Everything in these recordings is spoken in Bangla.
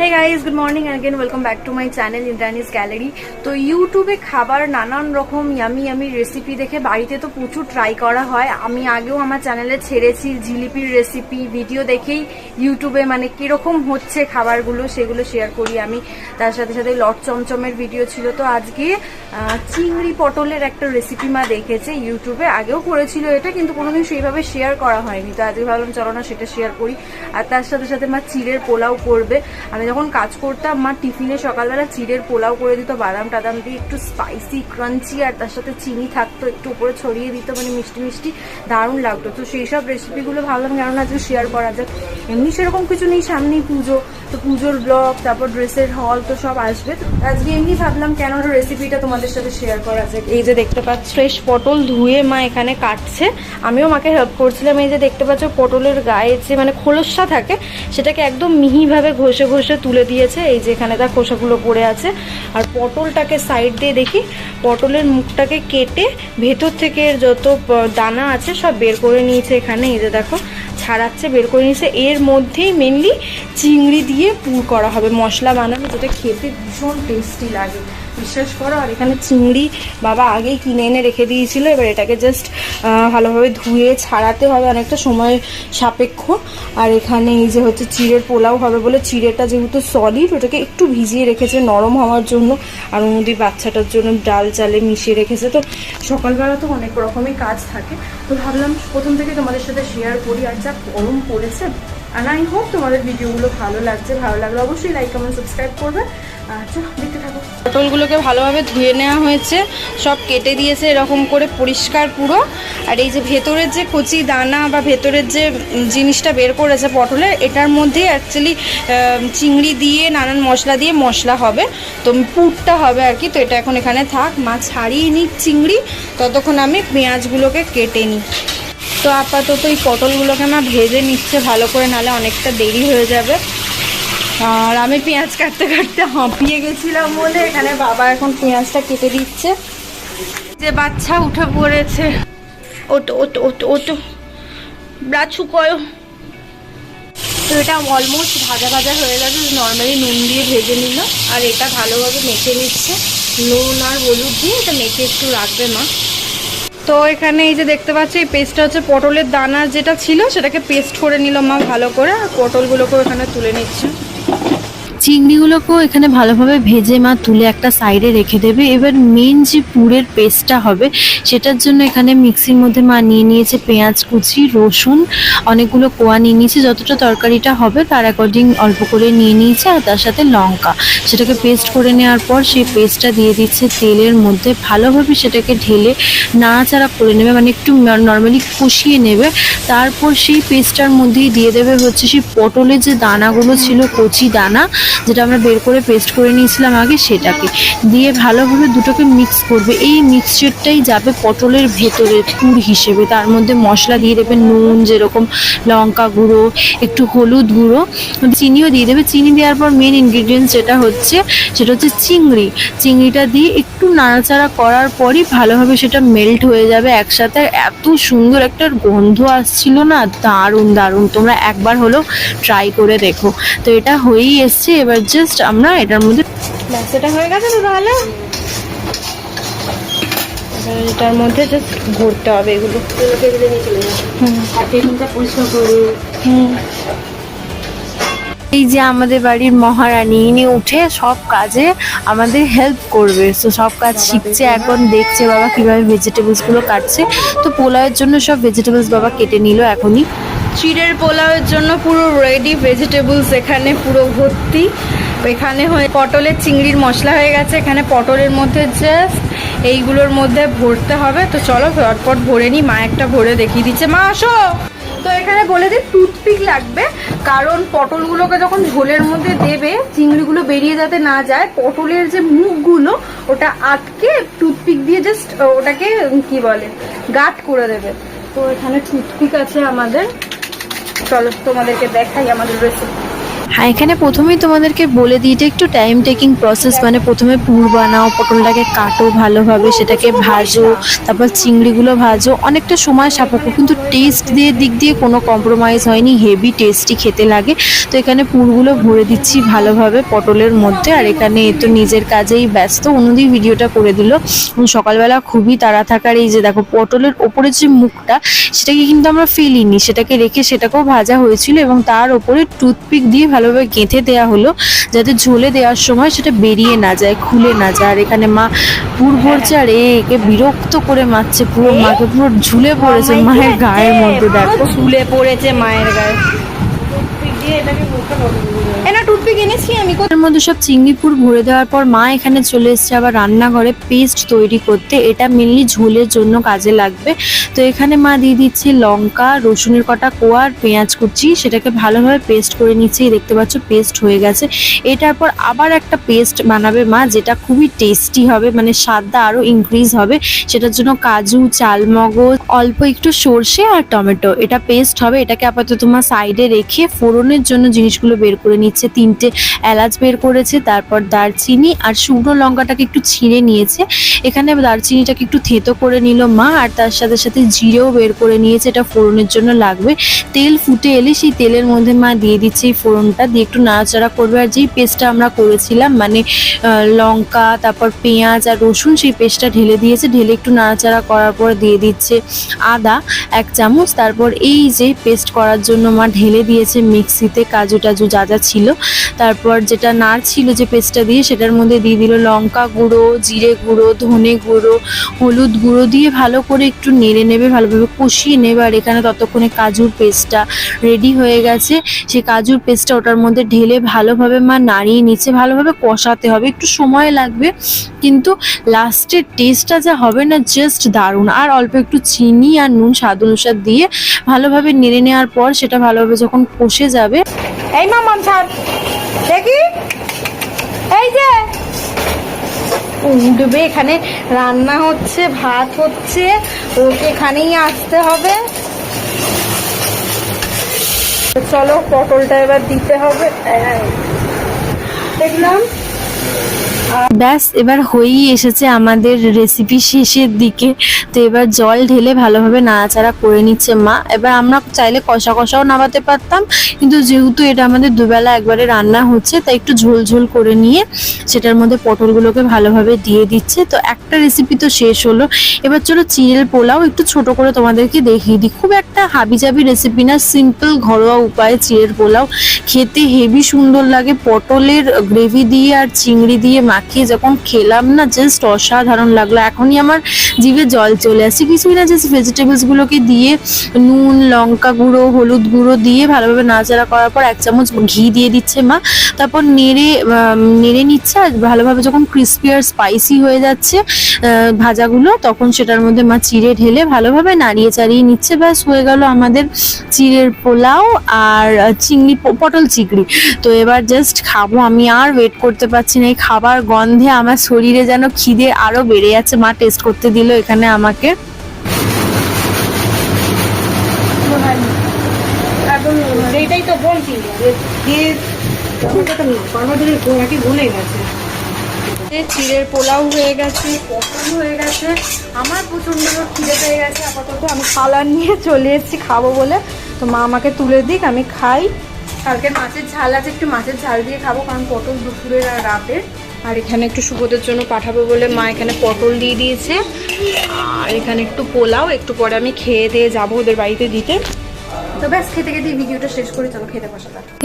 Hey guys good morning again welcome back to my channel Indrani's gallery তো ইউটিউবে খাবার নানান রকম ইয়ামি ইয়ামি রেসিপি দেখে বাড়িতে তো প্রচুর ট্রাই করা হয়। আমি আগেও আমার চ্যানেলে ছেড়েছি জিলিপির রেসিপি ভিডিও দেখেই ইউটিউবে মানে কীরকম হচ্ছে খাবারগুলো সেগুলো শেয়ার করি আমি। তার সাথে সাথে লট চমচমের ভিডিও ছিল। তো আজকে চিংড়ি পটলের একটা রেসিপি মা দেখেছে ইউটিউবে আগেও করেছিল এটা কিন্তু কোনোদিন সেইভাবে শেয়ার করা হয়নি। তো আজকে ভাবলাম, চলো না সেটা শেয়ার করি। আর তার সাথে সাথে মা চিড়ের পোলাও করবে। আমি যখন কাজ করতাম, মা টিফিনে সকালবেলা চিড়ের পোলাও করে দিত, বাদাম টাদাম দিয়ে একটু স্পাইসি ক্রাঞ্চি আর তার সাথে চিনি থাকতো, একটু উপরে ছড়িয়ে দিত মানে মিষ্টি মিষ্টি, দারুণ লাগতো। তো সেই সব রেসিপিগুলো ভাবলাম কেন না আজকে শেয়ার করা যাক। এমনি সেরকম কিছু নেই, সামনেই পুজো। তো পুজোর ব্লগ তারপর ড্রেসের হল তো সব আসবে। আজকে এমনি ভাবলাম কেন রেসিপিটা তোমাদের সাথে শেয়ার করা যাক এই যে দেখতে পাচ্ছ ফ্রেশ পটল ধুয়ে মা এখানে কাটছে। আমিও মাকে হেল্প করছিলাম, এই যে দেখতে পাচ্ছ, পটলের গায়ে যে মানে খোলসা থাকে, সেটাকে একদম মিহিভাবে ঘষে ঘষে তুলে দিয়েছে। এই যে এখানে তার খোসাগুলো পড়ে আছে। আর পটলটাকে সাইড দিয়ে দেখি, পটলের মুখটাকে কেটে ভেতর থেকে যত দানা আছে সব বের করে নিয়েছে এখানে। এই যে দেখো ছাড়াচ্ছে, বের করে নিয়েছে। এর মধ্যেই মেনলি চিংড়ি দিয়ে পুর করা হবে। মশলা বানানো যেটা খেতে ভীষণ টেস্টি লাগে। বিশ্বাস করো? আর এখানে চিংড়ি বাবা আগেই কিনে এনে রেখে দিয়েছিল, এবার এটাকে জাস্ট ভালোভাবে ধুয়ে ছাড়াতে হবে, অনেকটা সময় সাপেক্ষ। আর এখানে এই যে হচ্ছে চিড়ের পোলাও হবে বলে, চিড়েটা যেহেতু সলিড ওটাকে একটু ভিজিয়ে রেখেছে, নরম হওয়ার জন্য। আর মধ্যে বাচ্চাটার জন্য ডাল চালে মিশিয়ে রেখেছে। তো সকালবেলা তো অনেক রকমই কাজ থাকে। তো ভাবলাম প্রথম থেকে তোমাদের সাথে শেয়ার করি, আর যা গরম পড়েছে। আর আই হোপ তোমাদের ভিডিওগুলো ভালো লাগছে, ভালো লাগলে অবশ্যই লাইক কমেন্ট সাবস্ক্রাইব করবে। পটলগুলোকে ভালোভাবে ধুয়ে নেওয়া হয়েছে। সব কেটে দিয়েছে এরকম করে পরিষ্কার পুরো। আর এই যে ভেতরের যে কচি দানা বা ভেতরের যে জিনিসটা বের করেছে পটলের এটার মধ্যে অ্যাকচুয়ালি চিংড়ি দিয়ে, নানান মশলা দিয়ে মশলা হবে। তো পুরটা হবে আর কি। তো এটা এখন এখানে থাক। মাছ ছাড়িয়ে নিক চিংড়ি। ততক্ষণ আমি পেঁয়াজগুলোকে কেটে নিই। তো আপাতত এই পটলগুলোকে আমার ভেজে নিচ্ছে ভালো করে নালে অনেকটা দেরি হয়ে যাবে। আর আমি পেঁয়াজ কাটতে কাটতে হাঁপিয়ে গেছিলাম বলে এখানে বাবা এখন পেঁয়াজটা কেটে দিচ্ছে। যে বাচ্চা উঠে পড়েছে, ওটো ওটো ওটো ওটো ব্রাচু কয় তো এটা অলমোস্ট ভাজা ভাজা হয়ে গেছে নর্মালি নুন দিয়ে ভেজে নিল, আর এটা ভালোভাবে মেখে নিচ্ছে। নুন আর হলুদ দিয়ে এটা মেখে একটু রাখবে মা। তো এখানে এই যে দেখতে পাচ্ছি, এই পেস্টটা হচ্ছে পটলের দানা যেটা ছিল, সেটাকে পেস্ট করে নিল মা ভালো করে, আর পটলগুলোকেও এখানে তুলে নিচ্ছে। Thank you. চিংড়িগুলোকেও এখানে ভালোভাবে ভেজে মা তুলে একটা সাইডে রেখে দেবে। এবার মেন যে পুরের পেস্টটা হবে, সেটার জন্য এখানে মিক্সির মধ্যে মা নিয়ে নিয়েছে পেঁয়াজ কুচি, রসুন, অনেকগুলো কোয়া নিয়ে নিয়েছে। যতটা তরকারিটা হবে তার অ্যাকর্ডিং অল্প করে নিয়ে নিয়েছে আর তার সাথে লঙ্কা। সেটাকে পেস্ট করে নেওয়ার পর সেই পেস্টটা দিয়ে দিচ্ছে তেলের মধ্যে। ভালোভাবে সেটাকে ঢেলে নাড়াচাড়া করে নেবে মানে একটু নর্মালি কষিয়ে নেবে। তারপর সেই পেস্টটার মধ্যেই দিয়ে দেবে হচ্ছে সেই পটলের যে দানাগুলো ছিল, কচি দানা। যেটা আমরা বের করে পেস্ট করে নিয়েছিলাম আগে সেটাকে। দিয়ে ভালোভাবে দুটোকে মিক্স করবে। এই মিক্সচারটাই যাবে পটলের ভেতরে পুর হিসেবে। তার মধ্যে মশলা দিয়ে দেবে নুন, যেরকম লঙ্কা গুঁড়ো, একটু হলুদ গুঁড়ো, চিনিও দিয়ে দেবে। চিনি দেওয়ার পর মেন ইনগ্রিডিয়েন্টস যেটা হচ্ছে, সেটা হচ্ছে চিংড়ি। চিংড়িটা দিয়ে একটু নাড়াচাড়া করার পরই ভালোভাবে সেটা মেল্ট হয়ে যাবে একসাথে। এত সুন্দর একটা গন্ধ আসছিল না? দারুণ দারুণ। তোমরা একবার হলেও ট্রাই করে দেখো। তো এটা হয়েই এসছে। এবার জাস্ট আমরা এটার মধ্যে এটা হয়ে গেছে তো তাহলে? এটার মধ্যে জাস্ট ভরতে হবে এগুলো। হুম। হুম। এই যে আমাদের বাড়ির মহারানী, ইনি উঠে সব কাজে আমাদের হেল্প করবে। তো সব কাজ শিখছে, এখন দেখছে বাবা কীভাবে ভেজিটেবলসগুলো কাটছে। তো পোলাওয়ের জন্য সব ভেজিটেবলস বাবা কেটে নিল এখনই। চিড়ের পোলাওয়ের জন্য পুরো রেডি ভেজিটেবলস এখানে, পুরো ভর্তি। এখানে হয়ে পটলের চিংড়ির মশলা হয়ে গেছে। এখানে পটলের মধ্যে জাস্ট এইগুলোর মধ্যে ভরতে হবে। তো চলো ঝটপট ভরে নিই মা একটা ভরে দেখিয়ে দিচ্ছে। মা, আসো! তো এখানে বলে দিই টুথপিক লাগবে, কারণ পটলগুলোকে যখন ঝোলের মধ্যে দেবে, চিংড়িগুলো বেরিয়ে যাতে না যায়, পটলের যে মুখগুলো, ওটা আটকে টুথপিক দিয়ে জাস্ট ওটাকে কি বলে, গাট করে দেবে। তো এখানে টুথপিক আছে আমাদের। চলো তোমাদেরকে দেখাই আমাদের রেসিপি হ্যাঁ এখানে প্রথমেই তোমাদেরকে বলে দিই এটা একটু টাইম টেকিং প্রসেস মানে প্রথমে পুর বানাও, পটলটাকে কাটো ভালোভাবে, সেটাকে ভাজো, তারপর চিংড়িগুলো ভাজো, অনেকটা সময় সাপেক্ষ, কিন্তু টেস্ট দিয়ে, দিক দিয়ে কোনো কম্প্রোমাইজ হয়নি হেভি টেস্টি খেতে লাগে। তো এখানে পুরগুলো ভরে দিচ্ছি ভালোভাবে পটলের মধ্যে, আর এখানে তো নিজের কাজেই ব্যস্ত, অন্যদিন ভিডিওটা করে দিল। সকালবেলা খুবই তাড়া থাকার এই যে দেখো, পটলের ওপরে যে মুখটা, সেটাকে কিন্তু আমরা ফেলিনি, সেটাকে রেখে সেটাকেও ভাজা হয়েছিল, এবং তার ওপরে টুথপিক দিয়ে ভালোভাবে গেঁথে দেওয়া হলো যাতে ঝোলে দেওয়ার সময় সেটা বেরিয়ে না যায় খুলে না যায়। আর এখানে মা পুর ভরছে আর এ একে বিরক্ত করে মারছে পুরো। মাকে পুরো ঝুলে পড়েছে মায়ের গায়ের মধ্যে দেখো। ঝুলে পড়েছে মায়ের গায়ে। এটাকে টুথপিক এনেছি আমি এর মধ্যে সব চিংড়ি পুর ভরে দেওয়ার পর মা এখানে চলে এসেছে আবার রান্নাঘরে পেস্ট তৈরি করতে। এটা মেনলি ঝোলের জন্য কাজে লাগবে। তো এখানে মা দিয়ে দিচ্ছে লঙ্কা, রসুনের কটা কোয়া আর পেঁয়াজ কুচি। সেটাকে ভালোভাবে পেস্ট করে নিচ্ছে। দেখতে পাচ্ছ, পেস্ট হয়ে গেছে। এটার পর আবার একটা পেস্ট বানাবে মা, যেটা খুবই টেস্টি হবে মানে স্বাদটা আরও ইনক্রিজ হবে। সেটার জন্য কাজু, চালমগজ, অল্প একটু সর্ষে আর টমেটো। এটা পেস্ট হবে। এটাকে আপাতত তোমার সাইডে রেখে ফোড়নের জন্য জিনিসগুলো বের করে নিচ্ছে। তিনটে এলাচ বের করেছে, তারপর দারচিনি আর শুকনো লঙ্কাটাকে একটু ছিঁড়ে নিয়েছে। এখানে দারচিনিটাকে একটু থেতো করে নিল মা, আর তার সাথে সাথে জিরেও বের করে নিয়েছে, এটা ফোড়নের জন্য লাগবে। তেল ফুটে এলে সেই তেলের মধ্যে মা দিয়ে দিচ্ছে এই ফোড়নটা, দিয়ে একটু নাড়াচাড়া করবে। আর যেই পেস্টটা আমরা করেছিলাম মানে লঙ্কা, তারপর পেঁয়াজ আর রসুন, সেই পেস্টটা ঢেলে দিয়েছে। ঢেলে একটু নাড়াচাড়া করার পর দিয়ে দিচ্ছে আদা এক চামচ। তারপর এই যে পেস্ট করার জন্য মা ঢেলে দিয়েছে মিক্সিতে কাজু টাজু যা যা ছিল। তারপর যেটা নাড় ছিল যে পেস্টটা দিয়ে, সেটার মধ্যে দিয়ে দিল লঙ্কা গুঁড়ো, জিরে গুঁড়ো, ধনে গুঁড়ো, হলুদ গুঁড়ো দিয়ে ভালো করে একটু নেড়ে নেবে, ভালোভাবে কষিয়ে নেবে। আর এখানে ততক্ষণে কাজুর পেস্টটা রেডি হয়ে গেছে। সেই কাজুর পেস্টটা ওটার মধ্যে ঢেলে ভালোভাবে মা নাড়িয়ে নিচ্ছে ভালোভাবে কষাতে হবে। একটু সময় লাগবে, কিন্তু লাস্টের টেস্টটা যা হবে না জাস্ট দারুণ। আর অল্প একটু চিনি আর নুন, স্বাদ অনুসার দিয়ে ভালোভাবে নেড়ে নেওয়ার পর সেটা ভালোভাবে যখন কষে যাবে এই মামাম ছাড় দেখি। এই যে! ডুবে এখানে রান্না হচ্ছে, ভাত হচ্ছে, ওকে এখানেই আসতে হবে। চলো পটলটা এবার দিতে হবে। দেখলাম ব্যাস, এবার হয়েই এসেছে আমাদের রেসিপি শেষের দিকে। তো এবার জল ঢেলে ভালোভাবে নাড়াচাড়া করে নিচ্ছে মা। এবার আমরা চাইলে কষা কষাও নামাতে পারতাম, কিন্তু যেহেতু এটা আমাদের দুবেলা একবারে রান্না হচ্ছে, তাই একটু ঝোল ঝোল করে নিয়ে সেটার মধ্যে পটলগুলোকে ভালোভাবে দিয়ে দিচ্ছে। তো একটা রেসিপি তো শেষ হলো। এবার চলো চিড়ের পোলাও একটু ছোট করে তোমাদেরকে দেখিয়ে দিই। খুব একটা হাবিজাবি রেসিপি না সিম্পল ঘরোয়া উপায়ে চিড়ের পোলাও। খেতে হেভি সুন্দর লাগে, পটলের গ্রেভি দিয়ে আর চিংড়ি দিয়ে মাখিয়ে যখন খেলাম না জাস্ট অসাধারণ লাগল। এখনই আমার জিভে জল চলে আসছে। কিছুই না জাস্ট ভেজিটেবলসগুলোকে দিয়ে, নুন, লঙ্কা গুঁড়ো, হলুদ গুঁড়ো দিয়ে ভালোভাবে নাড়াচাড়া করার পর এক চামচ ঘি দিয়ে দিচ্ছে মা। তারপর নেড়ে নেড়ে নিচ্ছে আর ভালোভাবে যখন ক্রিস্পি আর স্পাইসি হয়ে যাচ্ছে ভাজাগুলো, তখন সেটার মধ্যে মা চিড়ে ঢেলে ভালোভাবে নাড়িয়ে চাড়িয়ে নিচ্ছে। ব্যাস, হয়ে গেল আমাদের চিড়ের পোলাও আর চিংড়ি, পটল চিংড়ি। তো এবার জাস্ট খাব। আমি আর ওয়েট করতে পারছি না। এই খাবার গন্ধে আমার শরীরে যেন খিদে আরও বেড়ে যাচ্ছে। মা টেস্ট করতে দিল এখানে আমাকে। এইটাই তো বলছি। চিড়ের পোলাও হয়ে গেছে পটল হয়ে গেছে। আমার খিদে পেয়ে গেছে। আপাতত আমি খালার নিয়ে চলে এসেছি খাব বলে। তো মা আমাকে তুলে দিক আমি খাই। কালকে মাছের ঝাল আছে, একটু মাছের ঝাল দিয়ে খাব, কারণ পটল দুপুরের আর রাতের আর এখানে একটু সুবোধের জন্য পাঠাবো বলে মা এখানে পটল দিয়ে দিয়েছে। আর এখানে একটু পোলাও, একটু পরে আমি খেয়ে দিয়ে যাব ওদের বাড়িতে দিতে।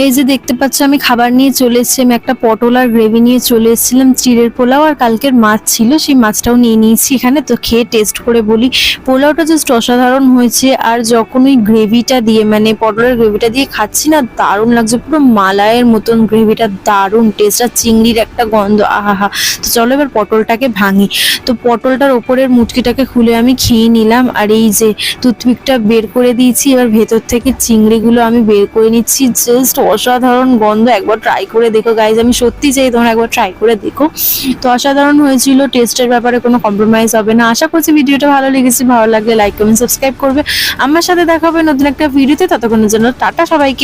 এই যে দেখতে পাচ্ছ, আমি খাবার নিয়ে চলে এসেছি। আমি একটা পটল আর গ্রেভি নিয়ে চলে এসেছিলাম। চিড়ের পোলাও আর কালকের মাছ ছিল, সেই মাছটাও নিয়ে নিয়েছি এখানে। তো খেয়ে টেস্ট করে বলি, পোলাওটা জাস্ট অসাধারণ হয়েছে। আর যখন ওই গ্রেভিটা দিয়ে মানে পটলের গ্রেভিটা দিয়ে খাচ্ছি না, দারুণ লাগছে। পুরো মালাইয়ের মতন গ্রেভিটা, দারুণ টেস্ট আর চিংড়ির একটা গন্ধ আহা তো চলো এবার পটলটাকে ভাঙি। তো পটলটার ওপরের মুটকিটাকে খুলে আমি খেয়ে নিলাম। আর এই যে টুথপিকটা বের করে দিয়েছি, এবার ভেতর থেকে চিংড়িগুলো আমি বের করে নিচ্ছি। জাস্ট অসাধারণ গন্ধ, একবার ট্রাই করে দেখো গাইজ আমি সত্যি চাই তোমরা একবার ট্রাই করে দেখো। তো অসাধারণ হয়েছিল টেস্টের ব্যাপারে কোনো কম্প্রোমাইজ হবে না। আশা করছি ভিডিওটা ভালো লেগেছে, ভালো লাগলে লাইক কমেন্ট সাবস্ক্রাইব করবে। আমার সাথে দেখা হবে নতুন একটা ভিডিওতে ততক্ষণের জন্য টাটা সবাইকে।